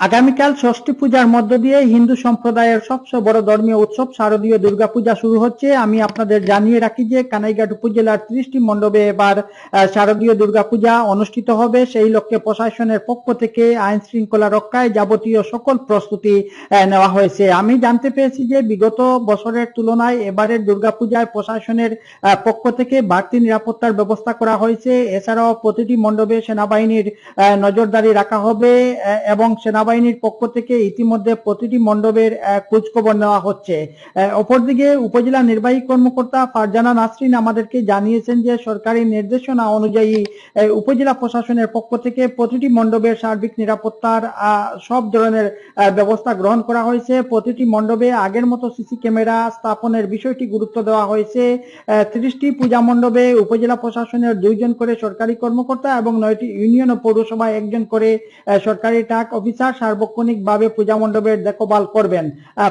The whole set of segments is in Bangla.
আগামীকাল ষষ্ঠী পূজার মধ্য দিয়ে হিন্দু সম্প্রদায়ের সবচেয়ে বড় ধর্মীয় উৎসব শারদীয় দুর্গাপূজা শুরু হচ্ছে। আমি আপনাদের জানিয়ে রাখি যে কানাইঘাট উপজেলার ত্রিশটি মণ্ডপে এবার শারদীয় দুর্গাপূজা অনুষ্ঠিত হবে। সেই লক্ষ্যে প্রশাসনের পক্ষ থেকে আইন শৃঙ্খলা রক্ষায় যাবতীয় সকল প্রস্তুতি নেওয়া হয়েছে। আমি জানতে পেরেছি যে বিগত বছরের তুলনায় এবারের দুর্গাপূজায় প্রশাসনের পক্ষ থেকে বাড়তি নিরাপত্তার ব্যবস্থা করা হয়েছে। এছাড়াও প্রতিটি মণ্ডপে সেনাবাহিনীর নজরদারি রাখা হবে এবং সেনাবাহিনীর পক্ষ থেকে ইতিমধ্যে প্রতিটি মণ্ডপের খোঁজখবর নেওয়া হচ্ছে। অপরদিকে উপজেলা নির্বাহী কর্মকর্তা ফারজানা নাসরিন আমাদেরকে জানিয়েছেন যে সরকারি নির্দেশনা অনুযায়ী উপজেলা প্রশাসনের পক্ষ থেকে প্রতিটি মণ্ডপের সার্বিক নিরাপত্তার সব ধরনের ব্যবস্থা গ্রহণ করা হয়েছে। প্রতিটি মণ্ডপে আগের মতো সিসি ক্যামেরা স্থাপনের বিষয়টি গুরুত্ব দেওয়া হয়েছে। ত্রিশটি পূজা মণ্ডপে উপজেলা প্রশাসনের দুইজন করে সরকারি কর্মকর্তা এবং নয়টি ইউনিয়ন ও পৌরসভায় একজন করে সরকারি টাক অফিসার। সার্বক্ষণিকভাবে পূজা মণ্ডপের দেখভাল করবেন।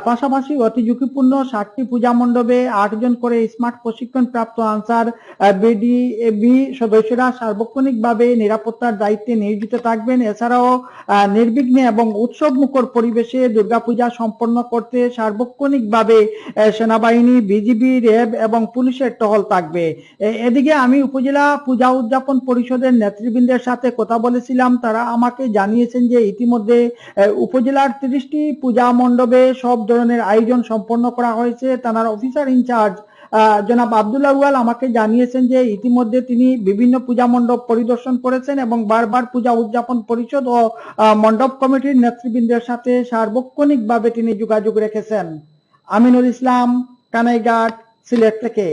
পাশাপাশি অতি ঝুঁকিপূর্ণ ষাটটি পূজা মণ্ডপে আটজন করে স্মার্ট প্রশিক্ষণ প্রাপ্ত আনসার বিডিএবি সদস্যরা সার্বক্ষণিকভাবে নিরাপত্তার দায়িত্বে নিয়োজিত থাকবেন। এছাড়াও নির্বিঘ্নে এবং উৎসব মুখর পরিবেশে দুর্গাপূজা সম্পন্ন করতে সার্বক্ষণিকভাবে আহ, সেনাবাহিনী বিজিবি র্যাব এবং পুলিশের টহল থাকবে। এদিকে আমি উপজেলা পূজা উদযাপন পরিষদের নেতৃবৃন্দের সাথে কথা বলেছিলাম। তারা আমাকে জানিয়েছেন যে ইতিমধ্যে উপজেলার তিরিশটি পূজা মণ্ডপে সব ধরনের আয়োজন সম্পন্ন করা হয়েছে। থানার অফিসার ইনচার্জ জনাব আব্দুল্লাহ রুয়াল আমাকে জানিয়েছেন যে ইতিমধ্যে তিনি বিভিন্ন পূজা মণ্ডপ পরিদর্শন করেছেন এবং বারবার পূজা উদযাপন পরিষদ ও মণ্ডপ কমিটির নেতৃবৃন্দের সাথে সার্বক্ষণিকভাবে তিনি যোগাযোগ রেখেছেন। আমিনুল ইসলাম, কানাইঘাট, সিলেট থেকে।